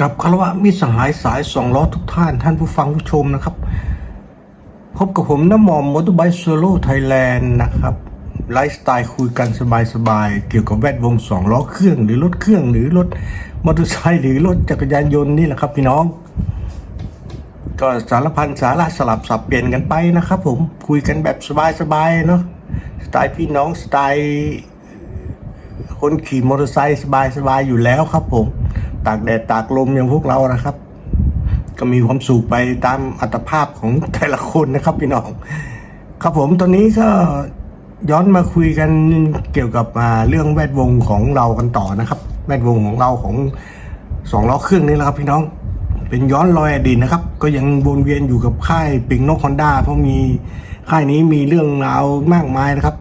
กับคารวะมิสหายสายสองล้อทุกท่านท่านผู้ฟังผู้ชมนะครับ พบกับผมน้ำหมอมมอเตอร์ไบค์โซโล่ไทยแลนด์นะครับ ไลฟ์สไตล์คุยกันสบายๆ เกี่ยวกับแวดวงสองล้อเครื่องหรือรถเครื่องหรือรถมอเตอร์ไซค์หรือรถจักรยานยนต์นี่แหละครับพี่น้อง ก็สารพันสาระสลับสับเปลี่ยนกันไปนะครับผมคุยกันแบบสบายๆเนาะสไตล์พี่น้องสไตล์คนขี่มอเตอร์ไซค์สบายๆอยู่แล้วครับผม ตากแดดตากลมอย่างพวกเรานะครับ ก็มีความสุขไปตามอัตภาพของแต่ละคนนะครับพี่น้อง ครับผมตอนนี้ก็ย้อนมาคุยกันเกี่ยวกับเรื่องแวดวงของเรากันต่อนะครับ แวดวงของเราของสองล้อเครื่องนี่แหละครับพี่น้องเป็นย้อนรอยอดีตนะครับ ก็ยังวนเวียนอยู่กับค่ายปิงนกฮอนด้าเพราะมีค่ายนี้มีเรื่องราวมากมายนะครับ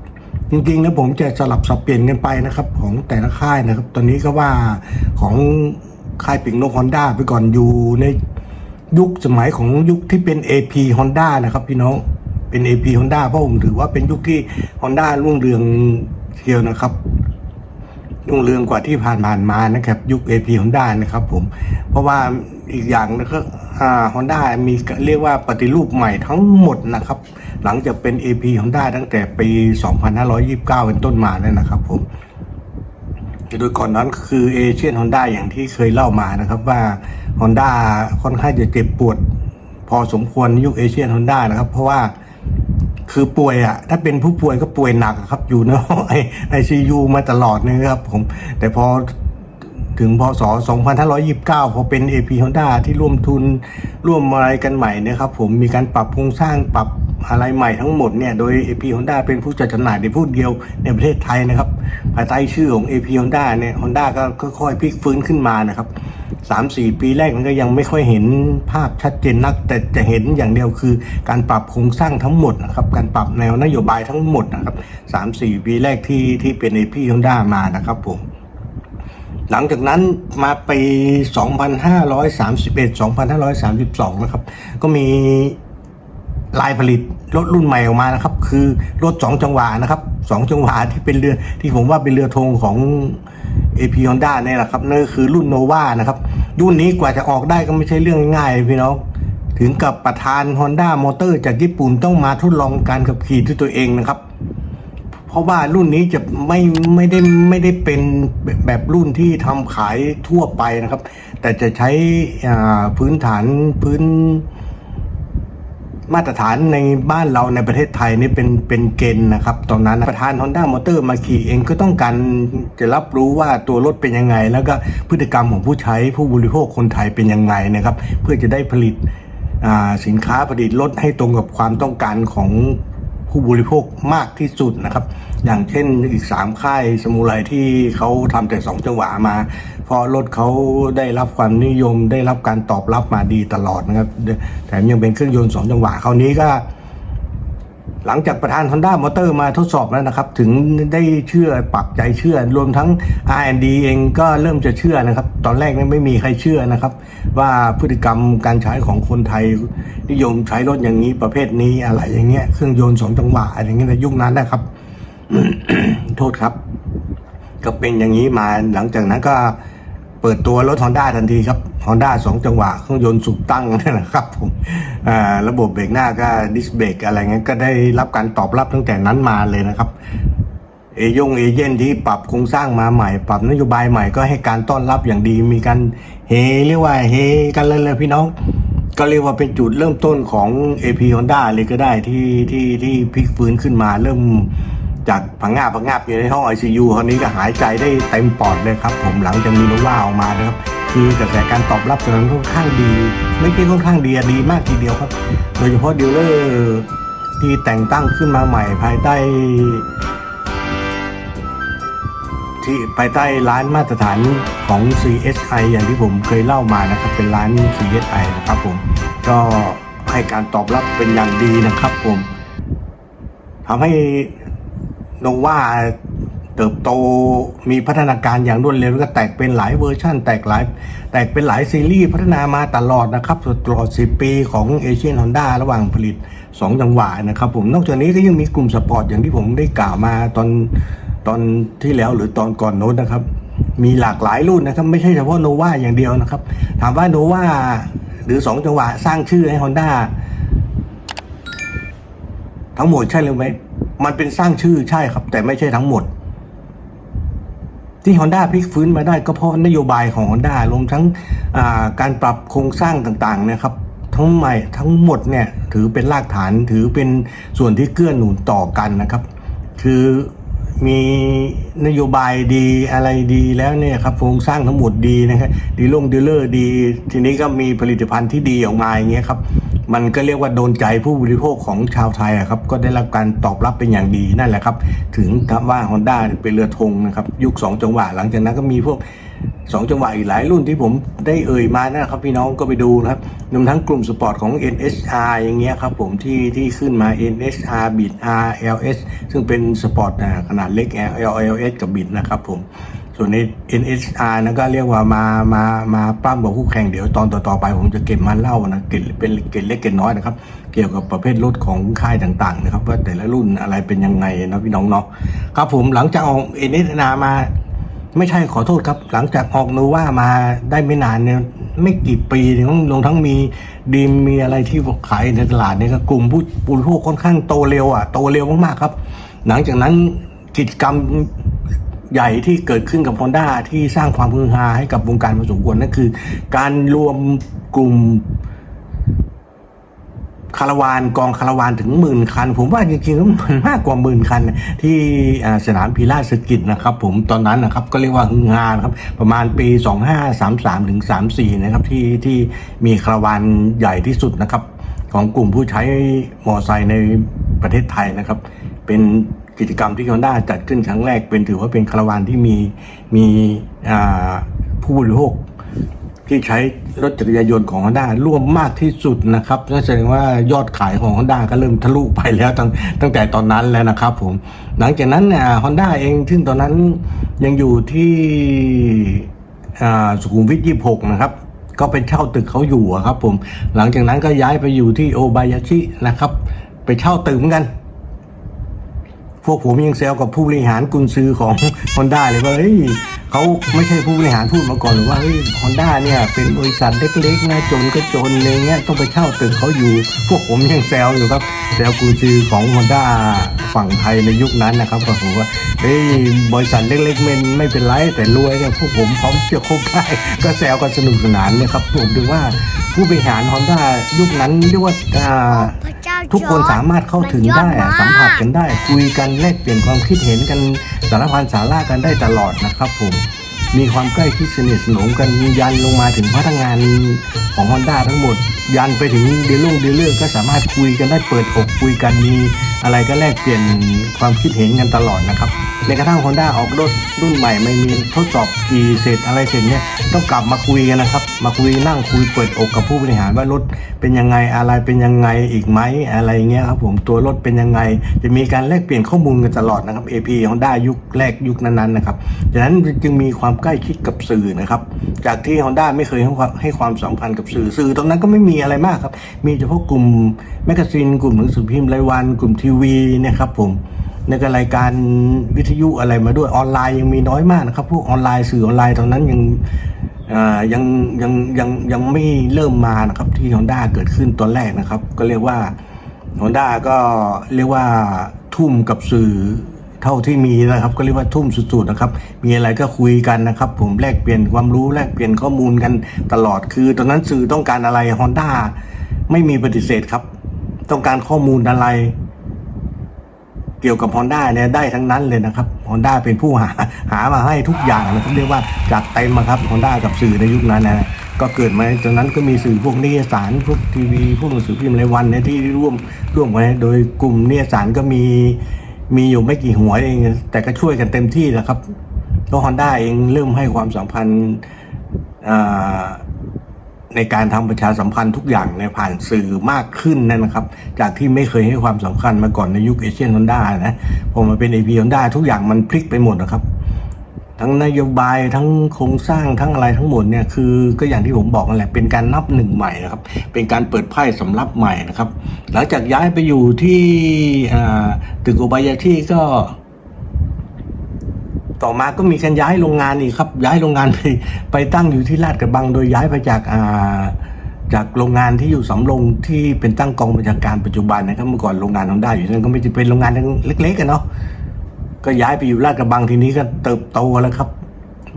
จริงๆแล้วผมจะสลับสับเปลี่ยนกันไปนะครับ ของแต่ละค่ายนะครับ ตอนนี้ก็ว่าของค่ายปิงนกฮอนด้าไปก่อนอยู่ในยุคสมัยของยุคที่เป็น AP Honda นะครับ พี่น้องเป็น AP Honda เพราะผมถือว่าเป็นยุคที่ Honda รุ่งเรืองเทียวนะครับรุ่งเรืองกว่าที่ผ่านผ่านๆมานะครับ ยุค AP Honda นะครับ ผมเพราะว่า อีกอย่างนะครับอ่า Honda มีเรียกว่าปฏิรูปใหม่ทั้งหมดนะครับ หลังจากเป็น AP Honda ตั้งแต่ปี 2529 เป็นต้นมาเนี่ยนะครับผมโดยก่อนนั้นคือเอเชียนฮอนด้าอย่างที่เคยเล่ามานะครับว่า Honda ค่อนข้างจะเจ็บปวด พอสมควรยุคเอเชียนฮอนด้านะครับ เพราะว่าคือป่วยอะ่ะ ถ้าเป็นผู้ป่วยก็ป่วยหนักครับอยู่ในห้องไอซียูมาตลอดนะครับผม แต่พอ ถึงพศ 2529 พอเป็น AP Honda ที่ร่วมทุนร่วมอะไรกันใหม่นะครับผมมีการปรับโครงสร้างปรับอะไรใหม่ทั้งหมดเนี่ยโดย AP Honda เป็นผู้จัดจำหน่ายในผู้เดียวในประเทศไทยนะครับภายใต้ชื่อของ AP Honda เนี่ย Honda ก็ค่อยๆพลิกฟื้นขึ้นมานะครับสามสี่ปีแรกนั้นก็ยังไม่ค่อยเห็นภาพชัดเจนนัก แต่จะเห็นอย่างเดียวคือการปรับโครงสร้างทั้งหมดนะครับการปรับแนวนโยบายทั้งหมดนะครับสามสี่ปีแรกที่ที่เป็น AP Honda มานะครับผม หลังจากนั้นมาปี 2531 2532 นะครับ ก็มีลายผลิตรถรุ่นใหม่ออกมานะครับ คือรถ 2 จังหวะนะครับ 2 จังหวะที่เป็นเรือที่ผมว่าเป็นเรือธงของ AP Honda เนี่ยแหละครับนั่นคือรุ่นโนวานะครับรุ่นนี้กว่าจะออกได้ก็ไม่ใช่เรื่องง่ายพี่น้องถึงกับประธาน Honda มอเตอร์จากญี่ปุ่นต้องมาทดลองการขับขี่ด้วยตัวเองนะครับ ราะว่ารุ่นนี้จะไม่ไม่ได้ไม่ได้เป็นแบบรุ่นที่ทำขายทั่วไปนะครับ แต่จะใช้พื้นฐานพื้นมาตรฐานในบ้านเราในประเทศไทยนี่เป็นเป็นเกณฑ์นะครับ ตอนนั้นประธาน Honda m o t o r มาขี่เองก็ต้องการจะรับรู้ว่าตัวรถเป็นยังไง แล้วก็พฤติกรรมของผู้ใช้ผู้บริโภคคนไทยเป็นยังไงนะครับ เพื่อจะได้ผลิตสินค้าผลิตรถให้ตรงกับความต้องการของผ ผู้บริโภคมากที่สุดนะครับ อย่างเช่นอีก 3 ค่ายสมุไรที่เขาทำแต่ 2 จังหวะมา พอรถเขาได้รับความนิยมได้รับการตอบรับมาดีตลอดนะครับแถมยังเป็นเครื่องยนต์ 2 จังหวะคราวนี้ก็ หลังจากประธาน Honda Motor มาทดสอบแล้วนะครับ ถึงได้เชื่อปักใจเชื่อ รวมทั้ง R&D เองก็เริ่มจะเชื่อนะครับ ตอนแรกนั้นไม่มีใครเชื่อนะครับ ว่าพฤติกรรมการใช้ของคนไทยนิยมใช้รถอย่างนี้ประเภทนี้อะไรอย่างเงี้ยเครื่องยนต์สองจังหวะอะไรเงี้ยในยุคนั้นนะครับ โทษครับ ก็เป็นอย่างนี้มาหลังจากนั้นก็ ปิดตัวรถ Honda ทันทีครับ Honda 2 จังหวะเครื่องยนต์สูบตั้งนั่แหละครับผมระบบเบรกหน้าก็ดิสเบรกอะไรเงี้ยก็ได้รับการตอบรับตั้งแต่นั้นมาเลยนะครับเอยงเอเย่นที่ปรับโครงสร้างมาใหม่ ปรับนโยบายใหม่ก็ให้การต้อนรับอย่างดีมีการเฮเรียกว่าเฮกันเลยเลยพี่น้อง ก็เรียกว่าเป็นจุดเริ่มต้นของ AP Honda เลยก็ได้ที่ที่ที่พลิกฟื้นขึ้นมาเริ่ม จากพังงาบพังงาบอยู่ในห้อง ICU คราวนี้ก็หายใจได้เต็มปอดเลยครับ ผมหลังจากมีโนว่าออกมานะครับ คือกระแสการตอบรับตอนนั้นค่อนข้างดี ไม่ใช่ค่อนข้างดีอะดีมากทีเดียวครับ โดยเฉพาะดีลเลอร์ที่แต่งตั้งขึ้นมาใหม่ภายใต้ที่ภายใต้ร้านมาตรฐานของ CSI อย่างที่ผมเคยเล่ามานะครับ เป็นร้าน CSI นะครับผมก็ให้การตอบรับเป็นอย่างดีนะครับผมทำให้ โนวาเติบโตมีพัฒนาการอย่างรวดเร็วแล้วก็แตกเป็นหลายเวอร์ชันแตกหลายแตกเป็นหลายซีรีส์พัฒนามาตลอดนะครับตลอด 10 ปีของเอเชียนฮอนด้าระหว่างผลิต 2 จังหวะนะครับผมนอกจากนี้ก็ยังมีกลุ่มสปอร์ตอย่างที่ผมได้กล่าวมาตอนตอนที่แล้วหรือตอนก่อนโน้นนะครับ มีหลากหลายรุ่นนะครับ ไม่ใช่เฉพาะโนวาอย่างเดียวนะครับ ถามว่าโนวาหรือสองจังหวะสร้างชื่อให้ Honda ทั้งหมดใช่หรือไม่ มันเป็นสร้างชื่อใช่ครับ แต่ไม่ใช่ทั้งหมด ที่ Honda พลิกฟื้นมาได้ก็เพราะนโยบายของ Honda รวมทั้งาการปรับโครงสร้างต่างๆนะครับ ทั้งใหม่ทั้งหมดเนี่ยถือเป็นรากฐานถือเป็นส่วนที่เกื้อหนุนต่อกันนะครับ คือมีนโยบายดีอะไรดีแล้วเนี่ยครับโครงสร้างทั้งหมดดีนะครับดีลงดีลเลอร์ดี ทีนี้ก็มีผลิตภัณฑ์ที่ดีออกมาอย่างเงี้ยครับ มันก็เรียกว่าโดนใจผู้บริโภคของชาวไทยครับก็ได้รับการตอบรับเป็นอย่างดีนั่นแหละครับ ถึงคำว่า Honda เป็นเรือธงนะครับ ยุค 2 จังหวะหลังจากนั้นก็มีพวก 2 จังหวะอีกหลายรุ่นที่ผมได้เอ่ยมานะครับพี่น้องก็ไปดูนะครับรวมทั้งกลุ่มสปอร์ตของ NSR อย่างเงี้ยครับผมที่ที่ขึ้นมา NSR Beat R LS ซึ่งเป็นสปอร์ตขนาดเล็ก LS กับ Beat นะครับผม ส่วนใน NSR นะก็เรียกว่ามามามาปั้มกับคู่แข่งเดี๋ยวตอนต่อๆไป ผมจะเก็บมาเล่านะเก็บเป็นเก็บเล็กเก็บน้อยนะครับ เกี่ยวกับประเภทรถของค่ายต่างๆนะครับ ว่าแต่ละรุ่นอะไรเป็นยังไงนะพี่น้องเนาะครับผมหลังจากเอา NSR มาไม่ใช่ขอโทษครับ หลังจากออกโนว่ามาได้ไม่นานเนี่ยไม่กี่ปีเนี่ยรวมทั้งมีดีมมีอะไรที่ขายในตลาดเนี่ยก็กลุ่มผู้บริโภคค่อนข้างโตเร็วอะโตเร็วมากๆครับ หลังจากนั้นกิจกรรม ใหญ่ที่เกิดขึ้นกับ Honda ที่สร้างความฮือฮาให้กับวงการพอสมควรนั่นคือ การรวมกลุ่มคาราวานกองคาราวานถึงหมื่นคัน ผมว่าจริงๆแล้วมันมากกว่าหมื่นคัน ที่สนามพีราสกิจนะครับ ผมตอนนั้นนะครับก็เรียกว่าฮือฮานครับประมาณปี 2533ถึง34 นะครับที่ที่มีคาราวานใหญ่ที่สุดนะครับ ของกลุ่มผู้ใช้มอไซค์ในประเทศไทยนะครับ เป็น กิจกรรมที่ฮอนด้าจัดขึ้นครั้งแรกเป็นถือว่าเป็นคาราวานที่มีมีผู้บริโภคที่ใช้รถจักรยานยนต์ของ Honda ร่วมมากที่สุดนะครับนั่นแสดงว่ายอดขายของ Honda ก็เริ่มทะลุไปแล้วตั้งตั้งแต่ตอนนั้นแล้วนะครับผม หลังจากนั้นเนี่ย Honda เองซึ่งตอนนั้นยังอยู่ที่สุขุมวิท26นะครับ ก็เป็นเช่าตึกเขาอยู่ครับผม หลังจากนั้นก็ย้ายไปอยู่ที่โอบายาชินะครับ ไปเช่าตึกเหมือนกัน พวกผมยังแซวกับผู้บริหารกุนซือของ Honda เลยว่าเฮ้ยเขาไม่ใช่ผู้บริหารพูดมาก่อนหรือว่าเฮ้ยฮอนด้าเนี่ยเป็นบริษัทเล็กๆนะจนก็จนอะไรเงี้ยต้องไปเช่าตึกเขาอยู่ พวกผมยังแซวอยู่ครับแซวกุนซือของ Honda ฝั่งไทยในยุคนั้นนะครับก็ผมว่าเฮ้ยบริษัทเล็กๆมันไม่เป็นไรแต่รวยเนี่ยพวกผมพร้อมเชื่อคบได้ก็แซวกันสนุกสนานเนี่ยครับผมดูว่าผู้บริหาร Honda ยุคนั้นเรียกว่า ทุกคนสามารถเข้าถึงได้อะสัมผัสกันได้ คุยกันแลกเปลี่ยนความคิดเห็นกันสารพันสาระกันได้ตลอดนะครับผม มีความใกล้ชิดสนิทสนมกันยันลงมาถึงพนักงานของ Honda ทั้งหมด ยันไปถึงเดลุ่งเดลเลอร์ก็สามารถคุยกันได้เปิดอกคุยกันมีอะไรก็แลกเปลี่ยนความคิดเห็นกันตลอดนะครับในกระทั่ง Honda ออกรถรุ่นใหม่ไม่มีทดสอบขี่เสร็จอะไรเสร็จเนี่ยต้องกลับมาคุยกันนะครับ มาคุยนั่งคุยเปิดอกกับผู้บริหารว่ารถเป็นยังไงอะไรเป็นยังไงอีกไหมอะไรเงี้ยครับผมตัวรถเป็นยังไง จะมีการแลกเปลี่ยนข้อมูลกันตลอดนะครับ AP Honda ยุคแรกยุคนั้นๆนะครับดังนั้นจึงมีความใกล้ชิดกับสื่อนะครับ จากที่ Honda ไม่เคยให้ความให้ความสัมพันธ์กับสื่อสื่อตรงนั้นก็ไม่มีอะไรมากครับ มีเฉพาะกลุ่มแมกกาซีนกลุ่มหนังสือพิมพ์รายวัน กลุ่มทีวีนะครับผมในการรายการวิทยุอะไรมาด้วยออนไลน์ยังมีน้อยมากนะครับ พวกออนไลน์สื่อออนไลน์ตอนนั้นยังยังยังยังยังไม่เริ่มมานะครับที่ Honda เกิดขึ้นตอนแรกนะครับ ก็เรียกว่า Honda ก็เรียกว่าทุ่มกับสื่อ เท่าที่มีนะครับก็เรียกว่าทุ่มสุดๆนะครับ มีอะไรก็คุยกันนะครับ ผมแลกเปลี่ยนความรู้แลกเปลี่ยนข้อมูลกันตลอดคือ ตอนนั้นสื่อต้องการอะไร Honda ไม่มีปฏิเสธครับ ต้องการข้อมูลอะไร เกี่ยวกับ Honda เนี่ยได้ทั้งนั้นเลยนะครับ Honda เป็นผู้หาหามาให้ทุกอย่างนะครับเรียกว่าจัดเต็มอะครับ Honda กับสื่อในยุคนั้นนะก็เกิดมาตอนนั้นก็มีสื่อพวกนิยสารพวกทีวีพวกหนังสือพิมพ์รายวันเนี่ยที่ร่วมร่วมไว้โดยกลุ่มนิยสารก็มี มีอยู่ไม่กี่หัวเอง แต่ก็ช่วยกันเต็มที่แหละครับก็ฮอนด้าเองเริ่มให้ความสัมพันธ์ในการทำประชาสัมพันธ์ทุกอย่างในผ่านสื่อมากขึ้นนั่นนะครับ จากที่ไม่เคยให้ความสำคัญมาก่อนในยุคเอเชียนฮอนด้านะพอมาเป็นเอพีฮอนด้าทุกอย่างมันพลิกไปหมดนะครับ ทั้งนโยบายทั้งโครงสร้างทั้งอะไรทั้งหมดเนี่ยคือก็อย่างที่ผมบอกนั่นแหละเป็นการนับหนึ่งใหม่นะครับ เป็นการเปิดไพ่สำรับใหม่นะครับ หลังจากย้ายไปอยู่ที่ตึกโอบายาที่ก็ ต่อมาก็มีการย้ายโรงงานอีกครับ ย้ายโรงงานไปไปตั้งอยู่ที่ลาดกระบัง โดยย้ายไปจากอ่าจากโรงงานที่อยู่สำโรงที่เป็นตั้งกองบัญชาการปัจจุบันนะครับเมื่อก่อนโรงงานของได้อยู่นั่นก็ไม่ใช่เป็นโรงงานเล็กๆกันเนาะ ก็ย้ายไปอยู่ลาดกระบังทีนี้ก็เติบโตแล้วครับ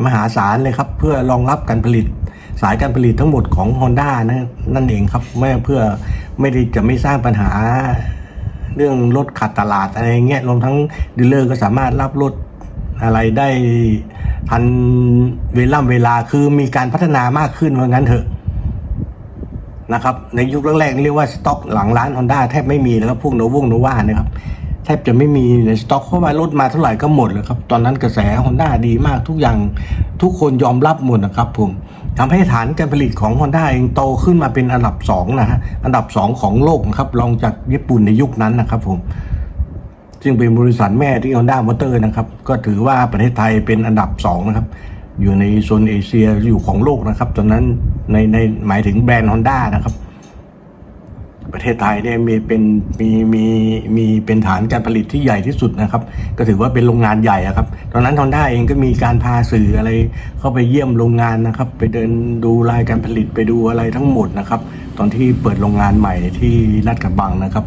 มหาศาลเลยครับ เพื่อรองรับการผลิตสายการผลิตทั้งหมดของ Honda นะนั่นเองครับไม่เพื่อไม่ได้จะไม่สร้างปัญหาเรื่องรถขาดตลาดอะไรเงี้ยรวมทั้งดีลเลอร์ก็สามารถรับรถอะไรได้ทันเวลาเวลาคือมีการพัฒนามากขึ้นว่างั้นเถอะนะครับในยุคแรกๆเรียกว่าสต็อกหลังร้าน Honda แทบไม่มีแล้วครับพวกโนวงโนวานะครับ ทบจะไม่มีในสต็อกเพราะว่ารถมาเท่าไหร่ก็หมดเลยครับ ตอนนั้นกระแส Honda ดีมากทุกอย่างทุกคนยอมรับหมดนะครับผมทำให้ฐานการผลิตของ Honda เองโตขึ้นมาเป็นอันดับ2นะฮะอันดับ 2 ของโลกนะครับรองจากญี่ปุ่นในยุคนั้นนะครับผมซึ่งเป็นบริษัทแม่ที่ Honda Motor นะครับ ก็ถือว่าประเทศไทยเป็นอันดับ 2 นะครับ อยู่ในโซนเอเชียอยู่ของโลกนะครับ ตอนนั้นในในหมายถึงแบรนด์ Honda นะครับ ประเทศไทยเนี่ยมีเป็นมีมีมีเป็นฐานการผลิตที่ใหญ่ที่สุดนะครับ ก็ถือว่าเป็นโรงงานใหญ่อะครับ ตอนนั้นฮอนด้าเองก็มีการพาสื่ออะไรเข้าไปเยี่ยมโรงงานนะครับ ไปเดินดูรายการผลิตไปดูอะไรทั้งหมดนะครับ ตอนที่เปิดโรงงานใหม่ที่ลาดกระบังนะครับ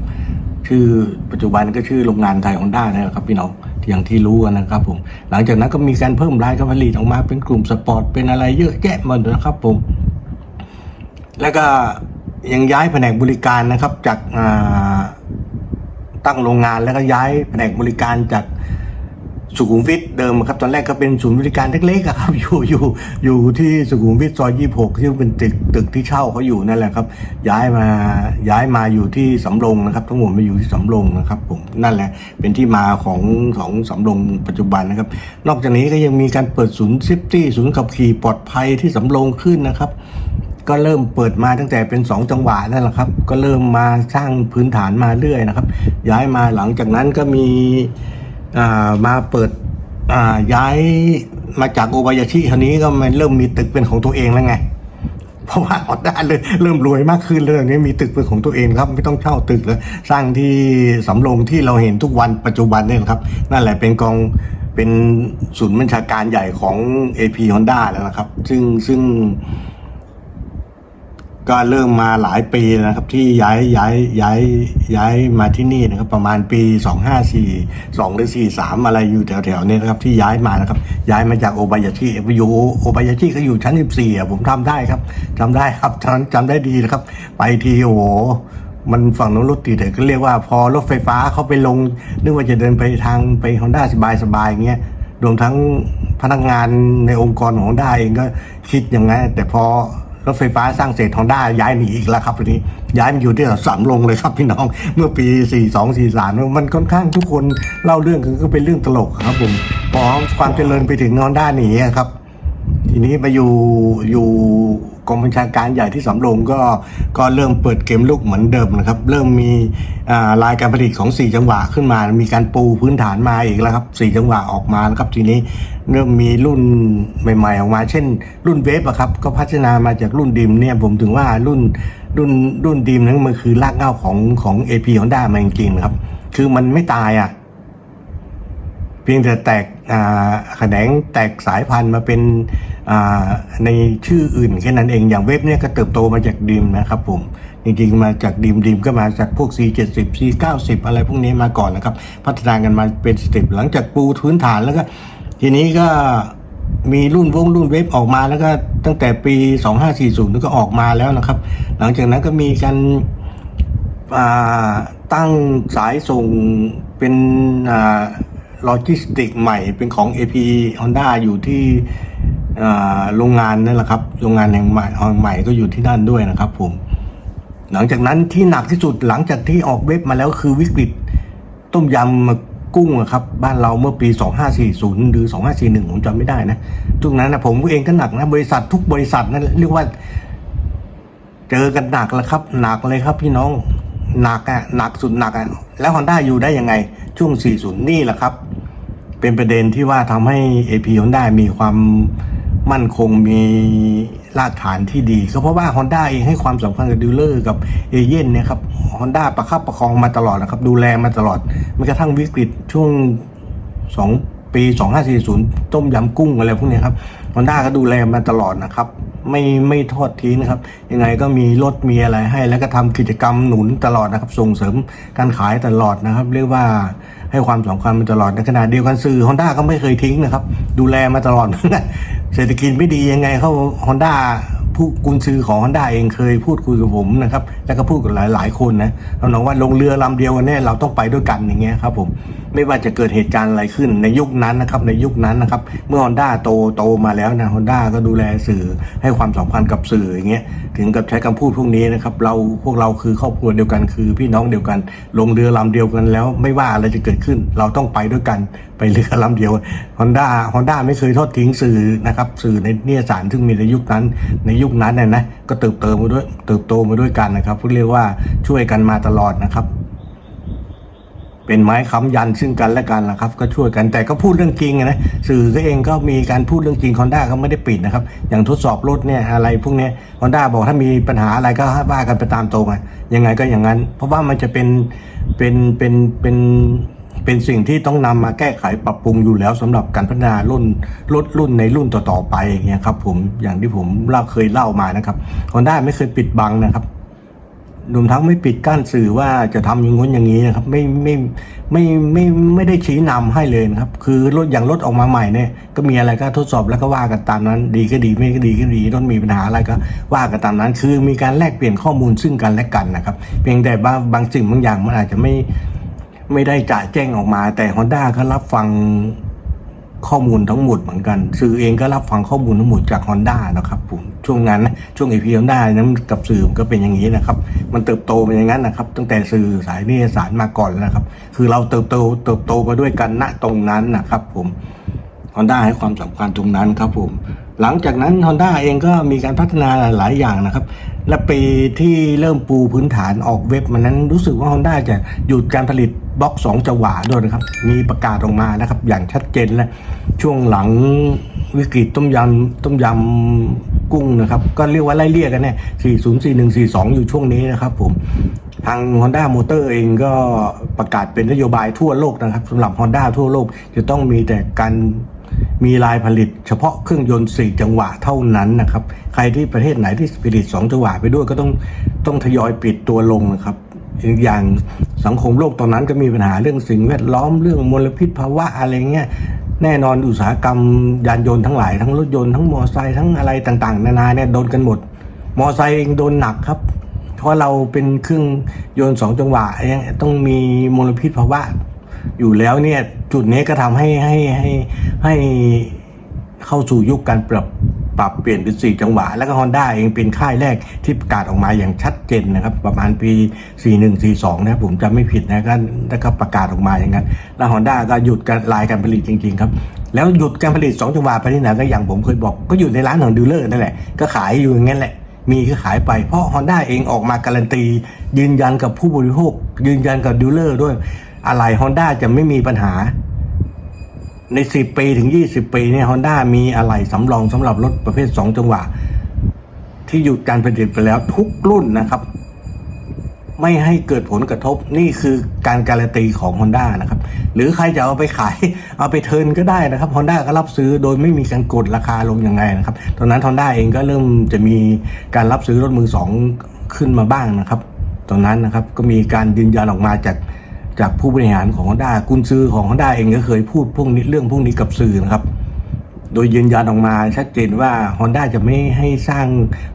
ชื่อปัจจุบันก็ชื่อโรงงานไทยฮอนด้านะครับพี่น้องอย่างที่รู้กันนะครับผมหลังจากนั้นก็มีการเพิ่มรายการผลิตออกมาเป็นกลุ่มสปอร์ตเป็นอะไรเยอะแยะหมดนะครับผมแล้วก็ ยังย้ายแผนกบริการนะครับ จากตั้งโรงงานแล้วก็ย้ายแผนกบริการจากสุขุมวิทเดิมครับตอนแรกก็เป็นศูนย์บริการเล็กๆครับอยู่อยู่อยู่ที่สุขุมวิทซอยยี่หกที่เป็นตึกตึกที่เช่าเขาอยู่นั่นแหละครับ ย้ายมาย้ายมาอยู่ที่สำโรงนะครับทั้งหมดมาอยู่ที่สำโรงนะครับผมนั่นแหละเป็นที่มาของของสำโรงปัจจุบันนะครับ นอกจากนี้ก็ยังมีการเปิดศูนย์ซิฟตี้ศูนย์ขับขี่ปลอดภัยที่สำโรงขึ้นนะครับ ก็เริ่มเปิดมาตั้งแต่เป็น 2 จังหวะนั่นแหละครับ ก็เริ่มมาสร้างพื้นฐานมาเรื่อยนะครับ ย้ายมาหลังจากนั้นก็มีมาเปิดย้ายมาจากโอบายาชิคราวนี้ก็มันเริ่มมีตึกเป็นของตัวเองแล้วไง เพราะว่าออดได้เลยเริ่มรวยมากขึ้นเลยนี้มีตึกเป็นของตัวเองครับ ไม่ต้องเช่าตึกแล้วสร้างที่สำโรงที่เราเห็นทุกวันปัจจุบันนี่ยครับ นั่นแหละเป็นกองเป็นศูนย์บัญชาการใหญ่ของ AP Honda แล้วนะครับ ซึ่งซึ่ง ก็เริ่มมาหลายปีแล้วนะครับที่ย้ายย้ายย้ายย้ายมาที่นี่นะครับ ประมาณปี 2542หรือ43 อะไรอยู่แถวๆนี้นะครับที่ย้ายมานะครับ ย้ายมาจากโอบายาชิอยู่โอบายาชิก็อยู่ชั้น 14อ่ผมทำได้ครับจำได้ครับจำจำได้ดีนะครับ ไปทีโอ้โหมันฝั่งโน้นรถติดแต่ก็เรียกว่าพอรถไฟฟ้าเขาไปลง นึกว่าจะเดินไปทางไปฮอนด้าสบายๆอย่างเงี้ยรวมทั้งพนักงานในองค์กรของฮอนด้าเองก็คิดอย่างนั้นแต่พอ รถไฟฟ้าสร้างเสร็จทองด้าย้ายหนีอีกแล้วครับทีนี้ย้ายมาอยู่ที่สามลงเลยครับพี่น้อง เมื่อปี 42 43 มันค่อนข้างทุกคนเล่าเรื่องก็เป็นเรื่องตลกครับผมพอความเจริญไปถึงนอนด้าหนีครับ ทีนี้มาอยู่อยู่กองบัญชาการใหญ่ที่สำโรงก็ก็เริ่มเปิดเกมลูกเหมือนเดิมนะครับ เริ่มมีอ่ารายการผลิตของ 4 จังหวะขึ้นมา มีการปูพื้นฐานมาอีกแล้วครับ 4 จังหวะออกมาแล้วครับทีนี้เริ่มมีรุ่นใหม่ ๆ ออกมา เช่น รุ่นเวฟอะครับก็พัฒนามาจากรุ่นดิมเนี่ยผมถึงว่ารุ่นรุ่นรุ่นดิมนั้นมันคือรากเหง้าของของ AP Honda มาจริงๆนะครับ คือมันไม่ตายอะเพียงแต่แตก แขนงแตกสายพันธุ์มาเป็นในชื่ออื่นแค่นั้นเองอย่างเว็บเนี่ยก็เติบโตมาจากดิมนะครับผมจริงๆมาจากดิมดิมก็มาจากพวก C70 C90 อะไรพวกนี้มาก่อนนะครับ พัฒนากันมาเป็นสเต็ปหลังจากปูพื้นฐานแล้วก็ ทีนี้ก็มีรุ่นวงรุ่นเว็บออกมาแล้วก็ตั้งแต่ปี 2540นี่ก็ออกมาแล้วนะครับ หลังจากนั้นก็มีการตั้งสายส่งเป็นอ่า โลจิสติกใหม่เป็นของ AP Honda อยู่ที่โรงงานนั่นแหละครับ โรงงานแห่งใหม่ใหม่ก็อยู่ที่นั่นด้วยนะครับผม หลังจากนั้นที่หนักที่สุดหลังจากที่ออกเว็บมาแล้วคือวิกฤต ต้มยำกุ้งครับ บ้านเราเมื่อปี 2540 หรือ 2541 ผมจำไม่ได้นะทุกนั้นนะผมเองก็หนักนะ บริษัททุกบริษัทนั่นเรียกว่า เจอกันหนักแล้วครับ หนักเลยครับพี่น้อง หนักอะหนักสุดหนักอะแล้วฮอนด้าอยู่ได้ยังไงช่วง 40 นี่แหละครับ เป็นประเด็นที่ว่าทำให้ AP Honda มีความมั่นคงมีรากฐานที่ดีก็เพราะว่า Honda เองให้ความสำคัญกับดีลเลอร์กับเอเย่นเนี่ยครับ Honda ประคับประคองมาตลอดนะครับ ดูแลมาตลอดแม้กระทั่งวิกฤตช่วงสองปี 2540 ต้มยำกุ้งอะไรพวกนี้ครับ ฮอนด้าก็ดูแลมาตลอดนะครับ ไม่ไม่ทอดทิ้งนะครับ ยังไงก็มีรถมีอะไรให้ แล้วก็ทำกิจกรรมหนุนตลอดนะครับ ส่งเสริมการขายตลอดนะครับ เรียกว่าให้ความสำคัญมาตลอดในขณะเดียวกันสื่อฮอนด้าก็ไม่เคยทิ้งนะครับ ดูแลมาตลอดเศรษฐกิจไม่ดียังไงเขาฮอนด้าผู้กุญซือของฮอนด้าเองเคยพูดคุยกับผมนะครับ แล้วก็พูดกับหลาย ๆ คนนะเราบอกว่าลงเรือลำเดียวกันเนี่ยเราต้องไปด้วยกันอย่างเงี้ยครับผม ไม่ว่าจะเกิดเหตุการณ์อะไรขึ้นในยุคนั้นนะครับในยุคนั้นนะครับ เมื่อฮอนด้าโตโตมาแล้วนะฮอนด้าก็ดูแลสื่อให้ความสำคัญกับสื่ออย่างเงี้ยถึงกับใช้คำพูดพวกนี้นะครับเราพวกเราคือครอบครัวเดียวกันคือพี่น้องเดียวกัน ลงเรือลำเดียวกันแล้วไม่ว่าอะไรจะเกิดขึ้น เราต้องไปด้วยกันไปเรือลำเดียวฮอนด้าฮอนด้าไม่เคยทอดทิ้งสื่อนะครับสื่อในนิยสารซึ่งมีในยุคนั้นในยุคนั้นเนี่ยนะก็เติบโตมาด้วยเติบโตมาด้วยกันนะครับเรียกว่าช่วยกันมาตลอดนะครับ เป็นไม้ค้ำยันซึ่งกันและกันนะครับ ก็ช่วยกันแต่ก็พูดเรื่องจริงนะสื่อก็เองก็มีการพูดเรื่องจริงฮอนด้าก็ไม่ได้ปิดนะครับ อย่างทดสอบรถเนี่ยอะไรพวกเนี้ฮอนด้าบอกถ้ามีปัญหาอะไรก็ว่ากันไปตามตรงอะยังไงก็อย่างนั้น เพราะว่ามันจะเป็นเป็นเป็นเป็นเป็นสิ่งที่ต้องนำมาแก้ไขปรับปรุงอยู่แล้วสำหรับการพัฒนารุ่นรถรุ่นในรุ่นต่อๆไปอย่างเงี้ยครับผมอย่างที่ผมเล่าเคยเล่ามานะครับฮอนด้าไม่เคยปิดบังนะครับ รวมทั้งไม่ปิดกั้นสื่อว่าจะทำอย่างงู้นอย่างนี้นะครับ ไม่ไม่ไม่ไม่ไม่ได้ชี้นำให้เลยนะครับ คือรถอย่างรถออกมาใหม่เนี่ยก็มีอะไรก็ทดสอบแล้วก็ว่ากันตามนั้น ดีก็ดีไม่ก็ดีก็ดีต้องมีปัญหาอะไรก็ว่ากันตามนั้น คือมีการแลกเปลี่ยนข้อมูลซึ่งกันและกันนะครับ เพียงแต่บางบางสิ่งบางอย่างมันอาจจะไม่ไม่ได้จ่าแจ้งออกมา แต่ Honda ก็รับฟัง ข้อมูลทั้งหมดเหมือนกัน สื่อเองก็รับฟังข้อมูลทั้งหมดจาก Honda นะครับผมช่วงนั้นช่วงเอพีฮอนด้านั้นกับสื่อมันก็เป็นอย่างนี้นะครับ มันเติบโตเป็นอย่างนั้นนะครับ ตั้งแต่สื่อสายนิยสารมาก่อนแล้วนะครับ คือเราเติบโตเติบโตมาด้วยกันณตรงนั้นนะครับ ผม Honda ให้ความสำคัญตรงนั้นครับผมหลังจากนั้น Honda เองก็มีการพัฒนาหลายอย่างนะครับ และปีที่เริ่มปูพื้นฐานออกเว็บมันนั้นรู้สึกว่า Honda จะหยุดการผลิตบล็อก 2 จังหวะด้วยนะครับ มีประกาศออกมานะครับ อย่างชัดเจนและช่วงหลังวิกฤตต้มยำต้มยำกุ้งนะครับ ก็เรียกว่าไล่เลี่ยกันเนี่ย404142 อยู่ช่วงนี้นะครับผมทาง Honda Motor เองก็ประกาศเป็นนโยบายทั่วโลกนะครับสำหรับ Honda ทั่วโลกจะต้องมีแต่การ มีลายผลิตเฉพาะเครื่องยนต์ 4 จังหวะเท่านั้นนะครับ ใครที่ประเทศไหนที่ผลิต 2 จังหวะไปด้วยก็ต้องต้องทยอยปิดตัวลงนะครับอีกอย่างสังคมโลกตอนนั้นก็มีปัญหาเรื่องสิ่งแวดล้อมเรื่องมลพิษภาวะอะไรเงี้ยแน่นอนอุตสาหกรรมยานยนต์ทั้งหลายทั้งรถยนต์ทั้งมอเตอร์ไซค์ทั้งอะไรต่างๆ นานาเนี่ยโดนกันหมด มอเตอร์ไซค์เองโดนหนักครับ เพราะเราเป็นเครื่องยนต์สองจังหวะเนี่ยต้องมีมลพิษภาวะ อยู่แล้วเนี่ยจุดนี้ก็ทำให้ให้ให้ให้เข้าสู่ยุคการปรับปรับเปลี่ยนเป็นสี่จังหวะ แล้วก็ Honda เองเป็นค่ายแรกที่ประกาศออกมาอย่างชัดเจนนะครับ ประมาณปี 4142 นะครับผมจำไม่ผิดนะก็แล้วก็ประกาศออกมาอย่างนั้น แล้ว Honda ก็หยุดการลายการผลิตจริง ๆ ครับ แล้วหยุดการผลิต 2 จังหวะไปที่ไหนก็อย่างผมเคยบอกก็อยู่ในร้านของดีลเลอร์นั่นแหละ ก็ขายอยู่อย่างนั้นแหละ มีก็ขายไปเพราะ Honda เองออกมาการันตี ยืนยันกับผู้บริโภค ยืนยันกับดีลเลอร์ด้วย อะไร Honda จะไม่มีปัญหา ใน 10 ปีถึง 20 ปีเนี่ยฮอนด้ามีอะไรสำรองสำหรับรถประเภท 2 จังหวะ ที่หยุดการผลิตไปแล้วทุกรุ่นนะครับ ไม่ให้เกิดผลกระทบนี่คือการการันตีของ Honda นะครับ หรือใครจะเอาไปขาย เอาไปเทินก็ได้นะครับ Honda ก็รับซื้อโดยไม่มีการกดราคาลงยังไงนะครับ ตอนนั้น Honda เองก็เริ่มจะมีการรับซื้อรถมือสองขึ้นมาบ้างนะครับ ตอนนั้นนะครับก็มีการยืนยันออกมาจาก จากผู้บริหารของ Honda กุญซือของ Honda เองก็เคยพูดพวกนี้เรื่องพวกนี้กับสื่อนะครับ โดยยืนยันออกมาชัดเจนว่า Honda จะไม่ให้สร้าง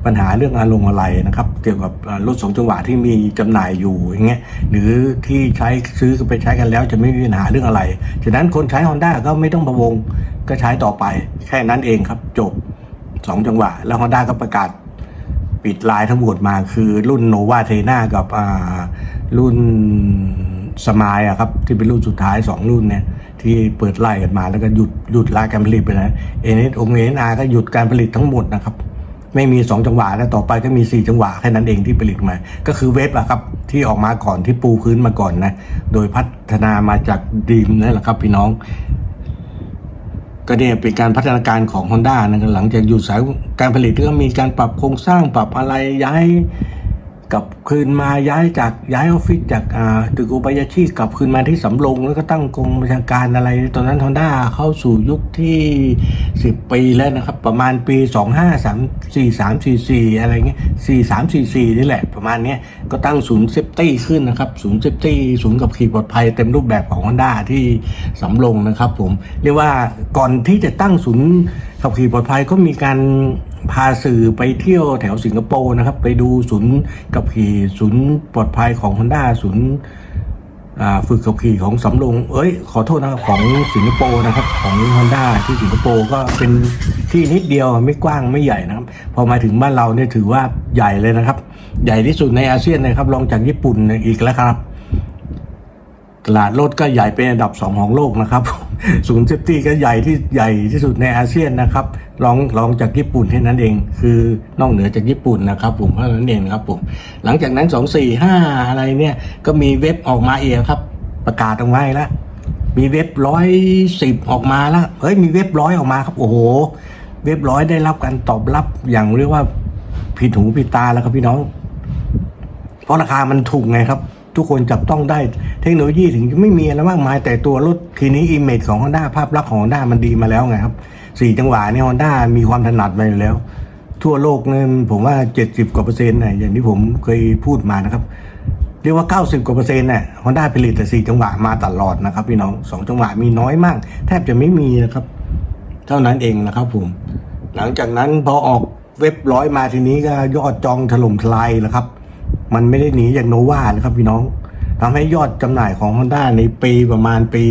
ปัญหาเรื่องอารมณ์อะไรนะครับ เกี่ยวกับรถสองจังหวะที่มีจำหน่ายอยู่อย่างเงี้ยหรือที่ใช้ซื้อไปใช้กันแล้วจะไม่มีปัญหาเรื่องอะไรฉะนั้นคนใช้ Honda ก็ไม่ต้องประวงก็ใช้ต่อไป แค่นั้นเองครับจบสองจังหวะ แล้ว Honda ก็ประกาศปิดลายทั้งหมดมาคือรุ่นโนวาเทนากับอ่ารุ่น สมายอะครับที่เป็นรุ่นสุดท้าย 2 รุ่นเนี่ยที่เปิดไล่กันมาแล้วก็หยุดหยุดลายการผลิตไปแล้วเอ็นเอสองเอ็นอาร์ก็หยุดการผลิตทั้งหมดนะครับไม่มี 2 จังหวะแล้วต่อไปก็มี 4 จังหวะแค่นั้นเองที่ผลิตมา ก็คือเวฟอะครับที่ออกมาก่อนที่ปูพื้นมาก่อนนะโดยพัฒนามาจากดีมนั่นแหละครับพี่น้องก็เนี่ยเป็นการพัฒนาการของ Honda นะหลังจากหยุดสายการผลิตก็มีการปรับโครงสร้างปรับอะไรย้าย กลับคืนมาย้ายจากย้ายออฟฟิศจากอ่าตึกอบายาชิกลับคืนมาที่สำโรงแล้วก็ตั้งกองบัญชาการอะไร ตอนนั้นฮอนด้าเข้าสู่ยุคที่ 10 ปีแล้วนะครับ ประมาณปี 2 5 3 4 3 4 4 อะไรเงี้ย4 3 4 4 นี่แหละประมาณนี้ก็ตั้งศูนย์เซฟตี้ขึ้นนะครับศูนย์เซฟตี้ศูนย์กับขี่ปลอดภัยเต็มรูปแบบของฮอนด้าที่สำโรงนะครับผมเรียกว่าก่อนที่จะตั้งศูนย์ขับขี่ปลอดภัยก็มีการ พาสื่อไปเที่ยวแถวสิงคโปร์นะครับ ไปดูศูนย์กับขี่ศูนย์ปลอดภัยของ Honda ศูนย์ฝึกขับขี่ของสำรงเอ้ย ขอโทษนะครับของสิงคโปร์นะครับ ของ Honda ที่สิงคโปร์ก็เป็นที่นิดเดียวไม่กว้างไม่ใหญ่นะครับ พอมาถึงบ้านเราเนี่ยถือว่าใหญ่เลยนะครับ ใหญ่ที่สุดในอาเซียนนะครับรองจากญี่ปุ่นอีกแล้วครับ ตลาดรถก็ใหญ่เป็นอันดับสองของโลกนะครับ ศูนย์เซฟตี้ก็ใหญ่ที่ใหญ่ที่สุดในอาเซียนนะครับรองรองจากญี่ปุ่นแค่นั้นเอง คือนอกเหนือจากญี่ปุ่นนะครับผมเท่านั้นเองนครับผมหลังจากนั้นสองสี่ห้าอะไรเนี่ยก็มีเว็บออกมาเองครับ ประกาศออกมาอีกแล้วมีเว็บร้อยสิบออกมาแล้วเฮ้ยมีเว็บร้อยออกมาครับโอ้โหเว็บร้อยได้รับการตอบรับอย่างเรียกว่าผิดหูผิดตาแล้วครับพี่น้อง เพราะราคามันถูกไงครับ ทุกคนจับต้องได้ เทคโนโลยีถึงจะไม่มีอะไรมากมาย แต่ตัวรถทีนี้อิมเมจของ Honda ภาพลักษณ์ของ Honda มันดีมาแล้วไงครับสี่จังหวะนี่ Honda มีความถนัดมาอยู่แล้ว ทั่วโลกเนี่ยผมว่า 70 กว่าเปอร์เซ็นต์นะอย่างที่ผมเคยพูดมานะครับ เรียกว่า 90 กว่าเปอร์เซ็นต์น่ะฮอนด้าผลิตแต่สี่จังหวะมาตลอดนะครับพี่น้องสองจังหวะมีน้อยมาก แทบจะไม่มีนะครับ เท่านั้นเองนะครับผม หลังจากนั้นพอออกเว็บร้อยมาทีนี้ก็ยอดจองถล่มทลายแล้วครับ มันไม่ได้หนีจากโนวานะครับพี่น้อง ทำให้ยอดจำหน่ายของ Honda ในปีประมาณปี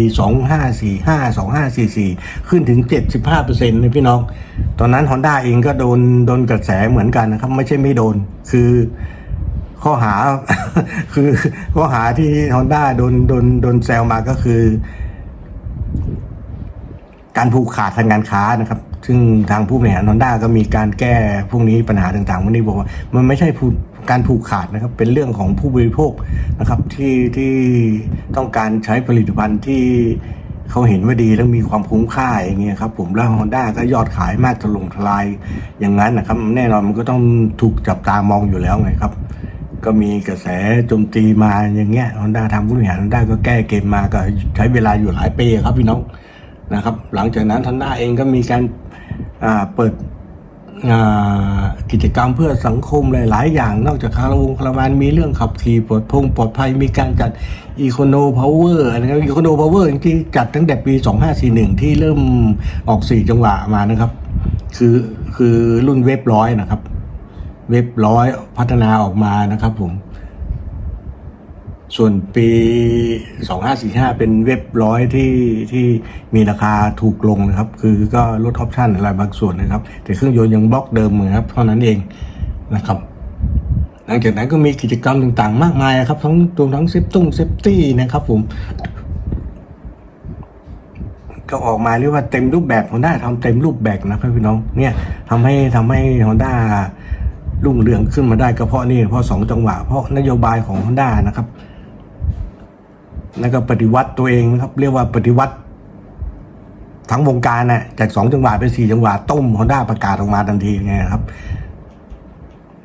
2545 2544 ขึ้นถึง 75%เลยพี่น้อง ตอนนั้น Honda เองก็โดนโดนกระแสเหมือนกันนะครับ ไม่ใช่ไม่โดน คือข้อหาคือข้อหาที่ Honda โดนโดนโดนแซวมาก็คือ การผูกขาดทางการค้านะครับ ซึ่งทางผู้บริหารฮอนด้าก็มีการแก้พวกนี้ปัญหาต่างๆพวกนี้บอกว่า มันไม่ใช่การผูกขาดนะครับ เป็นเรื่องของผู้บริโภคนะครับที่ที่ต้องการใช้ผลิตภัณฑ์ที่เขาเห็นว่าดีแล้วมีความคุ้มค่าอย่างเงี้ยครับผมแล้วฮอนด้าก็ยอดขายมากถล่มทลายอย่างนั้นนะครับแน่นอนมันก็ต้องถูกจับตามองอยู่แล้วไงครับ ก็มีกระแสโจมตีมาอย่างเงี้ยฮอนด้าทางผู้บริหารฮอนด้าก็แก้เกมมาก็ใช้เวลาอยู่หลายปีครับพี่น้องนะครับ หลังจากนั้นทันด้าเองก็มีการ เปิดอ่ากิจกรรมเพื่อสังคมหลาย ๆ อย่าง นอกจากคาราวงคาราวานมีเรื่องขับขี่ปลอดพงปลอดภัยมีการจัดอีโคโนพาวเวอร์นะครับอีโคโนพาวเวอร์ที่จัดตั้งแต่ปี 2541 ที่เริ่มออก 4 จังหวะมานะครับ คือคือรุ่นเว็บร้อยนะครับ เว็บร้อยพัฒนาออกมานะครับผม ส่วนปี 2545 เป็นเว็บร้อยที่ที่มีราคาถูกลงนะครับ คือก็ลดออปชั่นอะไรบางส่วนนะครับ แต่เครื่องยนต์ยังบล็อกเดิมเหมือนครับ เท่านั้นเองนะครับหลังจากนั้นก็มีกิจกรรมต่างๆ มากมายครับทั้งรวมทั้งเซฟตุ้งเซฟตี้นะครับผม ก็ออกมาเรียกว่าเต็มรูปแบบฮอนด้าทำเต็มรูปแบบนะครับพี่น้องเนี่ยทำให้ทำให้ฮอนด้ารุ่งเรืองขึ้นมาได้ก็เพราะนี่เพราะสองจังหวะ เพราะนโยบายของฮอนด้านะครับ แล้วก็ปฏิวัติตัวเองนะครับ เรียกว่าปฏิวัติ ทั้งวงการน่ะจากสองจังหวะเป็นสี่จังหวะต้มฮอนด้าประกาศออกมาทันทีไงครับ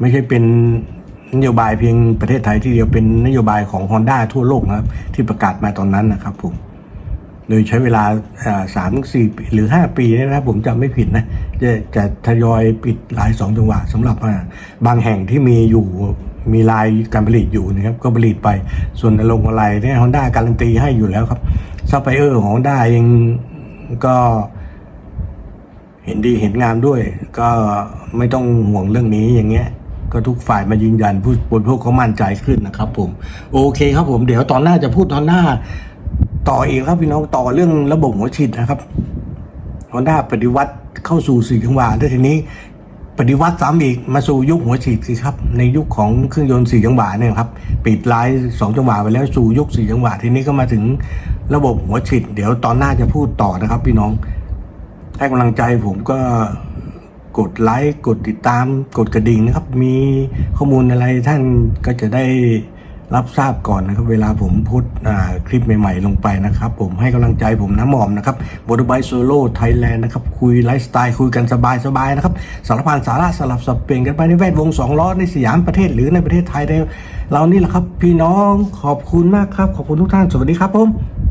ไม่ใช่เป็นนโยบายเพียงประเทศไทยที่เดียวเป็นนโยบายของฮอนด้าทั่วโลกนะครับ ที่ประกาศมาตอนนั้นนะครับผม โดยใช้เวลาสามสี่หรือ5ปีเนี่นะครับผมจำไม่ผิดนะ จะจะทยอยปิดหลายสองจังหวะสำหรับบางแห่งที่มีอยู่ มีลายการผลิตอยู่นะครับก็ผลิตไปส่วนลงอะไรเนี่ยฮอนด้าการันตีให้อยู่แล้วครับซัพพลายเออร์ของฮอนด้าเองก็เห็นดีเห็นงามด้วย ก็ไม่ต้องห่วงเรื่องนี้อย่างเงี้ย ก็ทุกฝ่ายมายืนยันผู้บริโภคเขามั่นใจขึ้นนะครับ ผม โอเคครับผมเดี๋ยวตอนหน้าจะพูดตอนหน้า ต่อเอีกครับพี่น้องต่อเรื่องระบบหัวฉีดนะครับฮอนด้าปฏิวัติเข้าสู่สี่จังหวะแล้วทีนี้ ปฏิวัติซ้ำอีกมาสู่ยุคหัวฉีดสิครับ ในยุคของเครื่องยนต์สี่จังหวะเนี่ยครับปิดไลน์สองจังหวะไปแล้วสู่ยุคสี่จังหวะทีนี้ก็มาถึงระบบหัวฉีดเดี๋ยวตอนหน้าจะพูดต่อนะครับ พี่น้อง ให้กำลังใจผมก็กดไลค์กดติดตามกดกระดิ่งนะครับ มีข้อมูลอะไรท่านก็จะได้ รับทราบก่อนนะครับ เวลาผมพูดคลิปใหม่ๆ ลงไปนะครับ ผมให้กำลังใจผมนะหมอมนะครับบอดไบโซโล่ไทยแลนด์นะครับ คุยไลฟ์สไตล์คุยกันสบายๆนะครับสารพันสาระสลับสับเปลี่ยนกันไปในแวดวงสองล้อในสยามประเทศหรือในประเทศไทยเรานี่แหละครับ พี่น้องขอบคุณมากครับ ขอบคุณทุกท่านสวัสดีครับผม